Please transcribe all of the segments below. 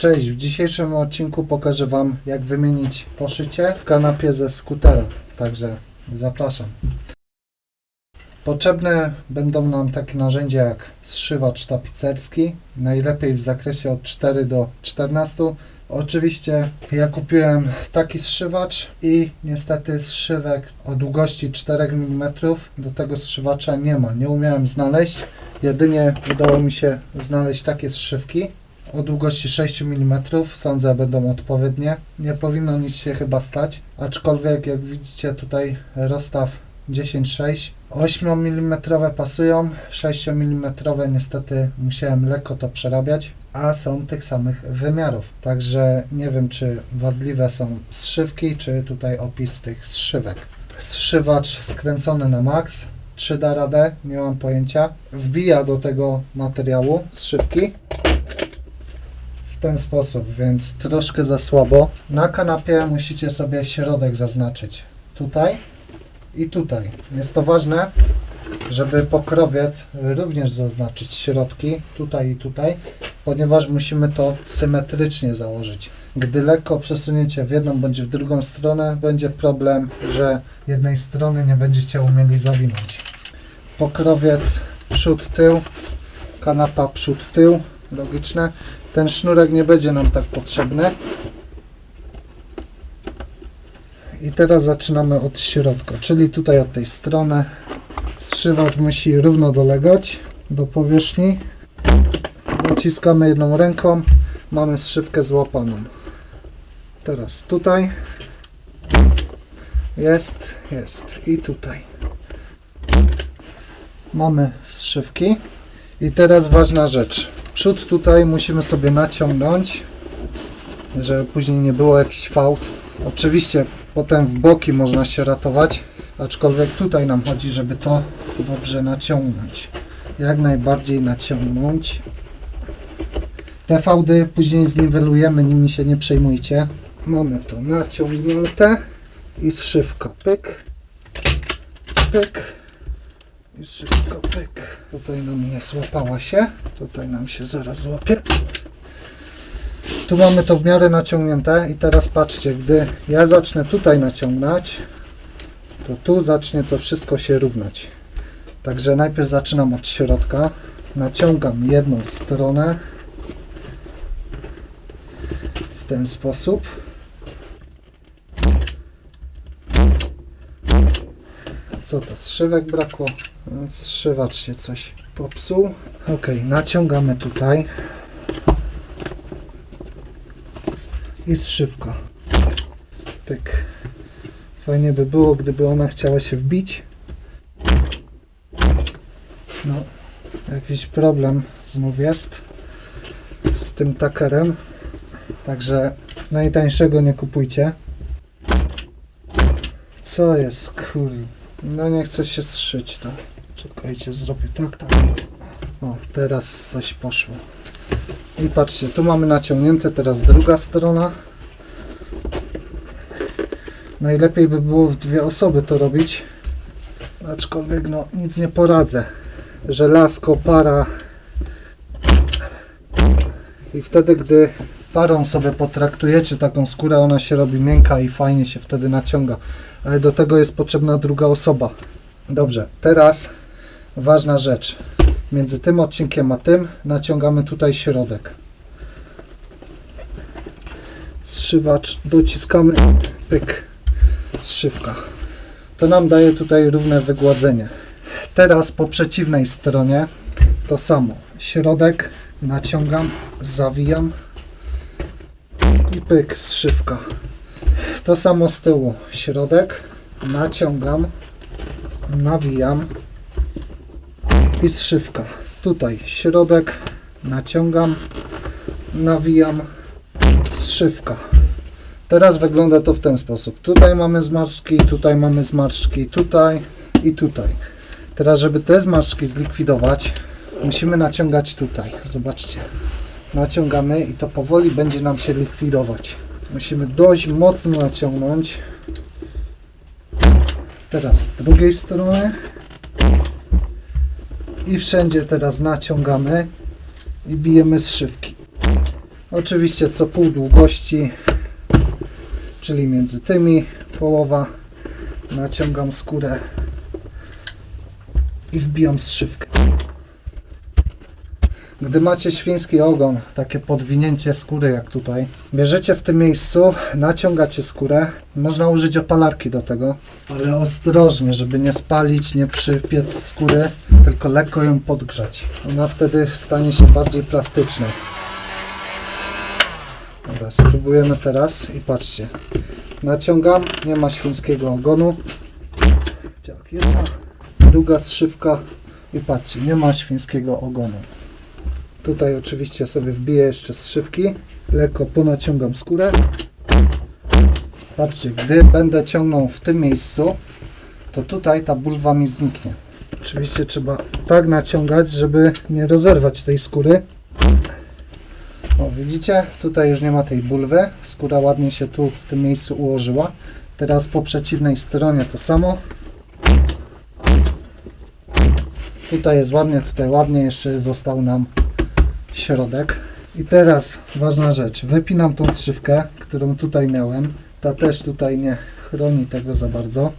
Cześć, w dzisiejszym odcinku pokażę Wam jak wymienić poszycie w kanapie ze skutera. Także zapraszam. Potrzebne będą nam takie narzędzia jak zszywacz tapicerski, najlepiej w zakresie od 4 do 14. Oczywiście ja kupiłem taki zszywacz i niestety zszywek o długości 4 mm do tego zszywacza nie ma. Nie umiałem znaleźć, jedynie udało mi się znaleźć takie zszywki o długości 6 mm. Sądzę, będą odpowiednie. Nie powinno nic się chyba stać, aczkolwiek jak widzicie tutaj rozstaw 10,6. 8 mm pasują, 6 mm niestety musiałem lekko to przerabiać, a są tych samych wymiarów. Także nie wiem, czy wadliwe są zszywki, czy tutaj opis tych zszywek. Zszywacz skręcony na max, czy da radę, nie mam pojęcia. Wbija do tego materiału zszywki ten sposób, więc troszkę za słabo. Na kanapie musicie sobie środek zaznaczyć. Tutaj i tutaj. Jest to ważne, żeby pokrowiec również zaznaczyć środki, tutaj i tutaj, ponieważ musimy to symetrycznie założyć. Gdy lekko przesuniecie w jedną bądź w drugą stronę, będzie problem, że jednej strony nie będziecie umieli zawinąć. Pokrowiec przód, tył, kanapa przód, tył, logiczne. Ten sznurek nie będzie nam tak potrzebny. I teraz zaczynamy od środka, czyli tutaj od tej strony. Zszywacz musi równo dolegać do powierzchni. Dociskamy jedną ręką, mamy zszywkę złapaną. Teraz tutaj. Jest, jest i tutaj. Mamy zszywki. I teraz ważna rzecz. Przód tutaj musimy sobie naciągnąć, żeby później nie było jakichś fałd. Oczywiście potem w boki można się ratować, aczkolwiek tutaj nam chodzi, żeby to dobrze naciągnąć. Jak najbardziej naciągnąć. Te fałdy później zniwelujemy, nimi się nie przejmujcie. Mamy to naciągnięte i zszywka. Pyk, pyk szybko pyk. Tutaj nam nie złapała się. Tutaj nam się zaraz złapie. Tu mamy to w miarę naciągnięte i teraz patrzcie, gdy ja zacznę tutaj naciągnąć, to tu zacznie to wszystko się równać. Także najpierw zaczynam od środka, naciągam jedną stronę w ten sposób. Co to, zszywek brakło? No, Zszywacz się coś popsuł. Ok, naciągamy tutaj. I zszywka. Pyk. Fajnie by było, gdyby ona chciała się wbić. No, jakiś problem znów jest z tym takerem. Także najtańszego nie kupujcie. Co jest, kur... No nie chce się zszyć to. Czekajcie, zrobię tak, tak. O, teraz coś poszło. I patrzcie, tu mamy naciągnięte, teraz druga strona. Najlepiej by było w dwie osoby to robić. Aczkolwiek no nic nie poradzę. Żelazko, para. I wtedy, gdy parą sobie potraktujecie taką skórę, ona się robi miękka i fajnie się wtedy naciąga. Ale do tego jest potrzebna druga osoba. Dobrze, teraz ważna rzecz. Między tym odcinkiem a tym naciągamy tutaj środek. Zszywacz dociskamy, pyk, zszywka. To nam daje tutaj równe wygładzenie. Teraz po przeciwnej stronie to samo. Środek naciągam, zawijam i pyk, zszywka. To samo z tyłu. Środek naciągam, nawijam i zszywka. Tutaj środek naciągam, nawijam, zszywka. Teraz wygląda to w ten sposób. Tutaj mamy zmarszczki, tutaj mamy zmarszczki, tutaj i tutaj. Teraz, żeby te zmarszczki zlikwidować, musimy naciągać tutaj. Zobaczcie. Naciągamy i to powoli będzie nam się likwidować. Musimy dość mocno naciągnąć. Teraz z drugiej strony. I wszędzie teraz naciągamy i bijemy zszywki. Oczywiście co pół długości, czyli między tymi połowa. Naciągam skórę i wbijam zszywkę. Gdy macie świński ogon, takie podwinięcie skóry jak tutaj, bierzecie w tym miejscu, naciągacie skórę. Można użyć opalarki do tego, ale ostrożnie, żeby nie spalić, nie przypiec skóry, tylko lekko ją podgrzać. Ona wtedy stanie się bardziej plastyczna. Dobra, spróbujemy teraz i patrzcie. Naciągam, nie ma świńskiego ogonu. Tak, jedna, druga zszywka i patrzcie, nie ma świńskiego ogonu. Tutaj oczywiście sobie wbiję jeszcze zszywki. Lekko ponaciągam skórę. Patrzcie, gdy będę ciągnął w tym miejscu, to tutaj ta bulwa mi zniknie. Oczywiście trzeba tak naciągać, żeby nie rozerwać tej skóry. O, widzicie? Tutaj już nie ma tej bulwy. Skóra ładnie się tu w tym miejscu ułożyła. Teraz po przeciwnej stronie to samo. Tutaj jest ładnie, tutaj ładnie. Jeszcze został nam środek. I teraz ważna rzecz. Wypinam tą strzywkę, którą tutaj miałem. Ta też tutaj nie chroni tego za bardzo.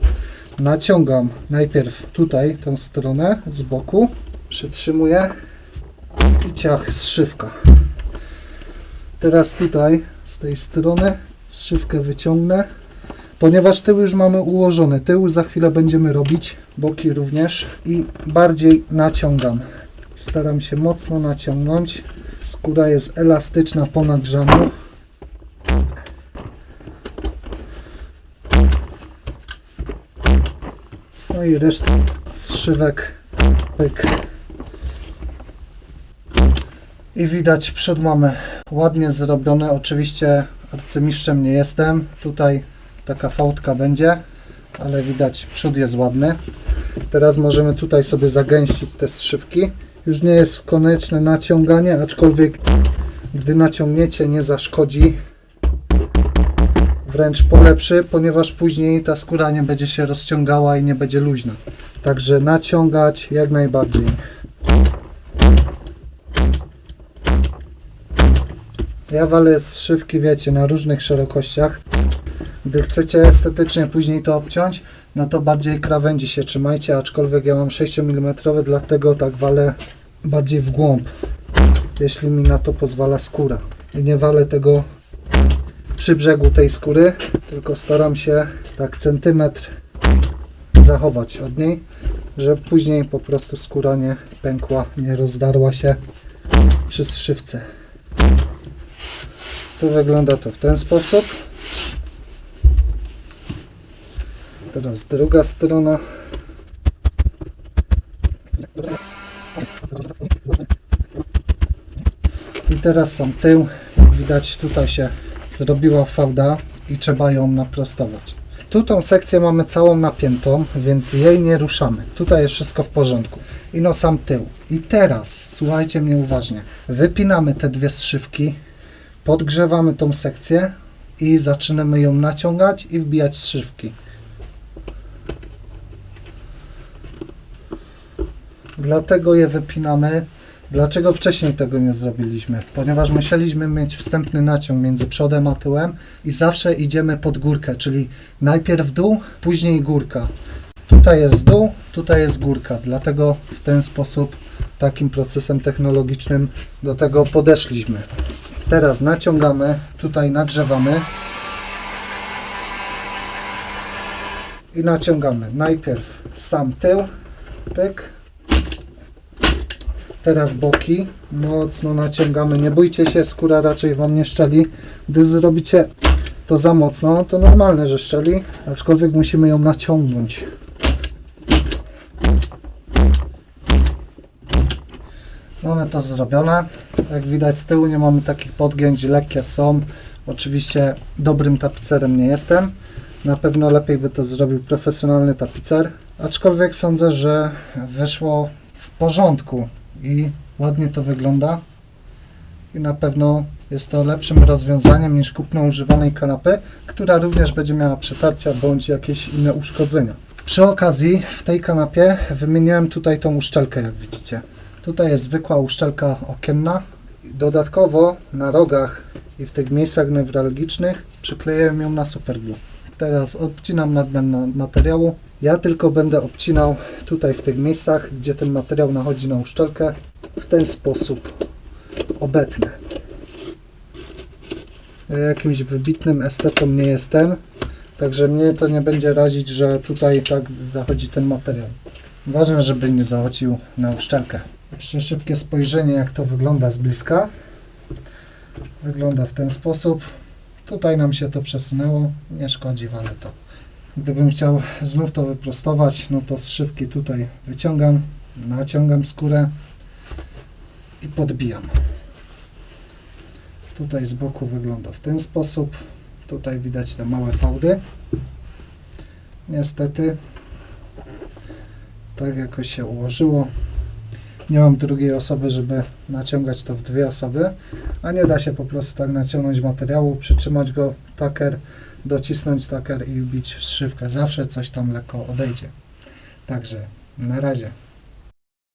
Naciągam najpierw tutaj tą stronę z boku. Przytrzymuję i ciach zszywka. Teraz tutaj z tej strony zszywkę wyciągnę. Ponieważ tył już mamy ułożony, tył za chwilę będziemy robić, boki również i bardziej naciągam. Staram się mocno naciągnąć. Skóra jest elastyczna po nagrzaniu. No i resztę zszywek pyk. I widać przód mamy ładnie zrobione. Oczywiście arcymistrzem nie jestem. Tutaj taka fałdka będzie, ale widać przód jest ładny. Teraz możemy tutaj sobie zagęścić te zszywki. Już nie jest konieczne naciąganie, aczkolwiek gdy naciągniecie nie zaszkodzi, wręcz polepszy, ponieważ później ta skóra nie będzie się rozciągała i nie będzie luźna. Także naciągać jak najbardziej. Ja walę zszywki, wiecie, na różnych szerokościach. Gdy chcecie estetycznie później to obciąć, no to bardziej krawędzi się trzymajcie, aczkolwiek ja mam 6 mm, dlatego tak walę bardziej w głąb, jeśli mi na to pozwala skóra. I nie walę tego przy brzegu tej skóry, tylko staram się tak centymetr zachować od niej, żeby później po prostu skóra nie pękła, nie rozdarła się przy zszywce. Tu wygląda to w ten sposób. Teraz druga strona. I teraz sam tył. Jak widać tutaj się zrobiła fałda i trzeba ją naprostować. Tu tą sekcję mamy całą napiętą, więc jej nie ruszamy. Tutaj jest wszystko w porządku. I no sam tył. I teraz, słuchajcie mnie uważnie, wypinamy te dwie zszywki, podgrzewamy tą sekcję i zaczynamy ją naciągać i wbijać zszywki. Dlatego je wypinamy. Dlaczego wcześniej tego nie zrobiliśmy? Ponieważ musieliśmy mieć wstępny naciąg między przodem a tyłem i zawsze idziemy pod górkę, czyli najpierw dół, później górka. Tutaj jest dół, tutaj jest górka, dlatego w ten sposób, takim procesem technologicznym do tego podeszliśmy. Teraz naciągamy, tutaj nagrzewamy i naciągamy najpierw sam tył, pyk, Teraz boki mocno naciągamy. Nie bójcie się, skóra raczej Wam nie szczeli. Gdy zrobicie to za mocno, to normalne, że szczeli, aczkolwiek musimy ją naciągnąć. Mamy to zrobione. Jak widać z tyłu nie mamy takich podgięć, lekkie są. Oczywiście dobrym tapicerem nie jestem. Na pewno lepiej by to zrobił profesjonalny tapicer. Aczkolwiek sądzę, że wyszło w porządku i ładnie to wygląda. I na pewno jest to lepszym rozwiązaniem niż kupno używanej kanapy, która również będzie miała przetarcia bądź jakieś inne uszkodzenia. Przy okazji w tej kanapie wymieniłem tutaj tą uszczelkę, jak widzicie. Tutaj jest zwykła uszczelka okienna, Dodatkowo na rogach i w tych miejscach newralgicznych przykleiłem ją na superglue. Teraz odcinam nadmiar materiału. Ja tylko będę obcinał tutaj w tych miejscach, gdzie ten materiał nachodzi na uszczelkę. W ten sposób obetnę. Ja jakimś wybitnym estetą nie jestem, także mnie to nie będzie razić, że tutaj tak zachodzi ten materiał. Ważne, żeby nie zachodził na uszczelkę. Jeszcze szybkie spojrzenie, jak to wygląda z bliska. Wygląda w ten sposób. Tutaj nam się to przesunęło, nie szkodzi, ale to. Gdybym chciał znów to wyprostować, no to z szybki tutaj wyciągam, naciągam skórę i podbijam. Tutaj z boku wygląda w ten sposób. Tutaj widać te małe fałdy. Niestety, tak jakoś się ułożyło. Nie mam drugiej osoby, żeby naciągać to w dwie osoby, a nie da się po prostu tak naciągnąć materiału, przytrzymać go taker, docisnąć taker i wbić szywkę. Zawsze coś tam lekko odejdzie. Także na razie.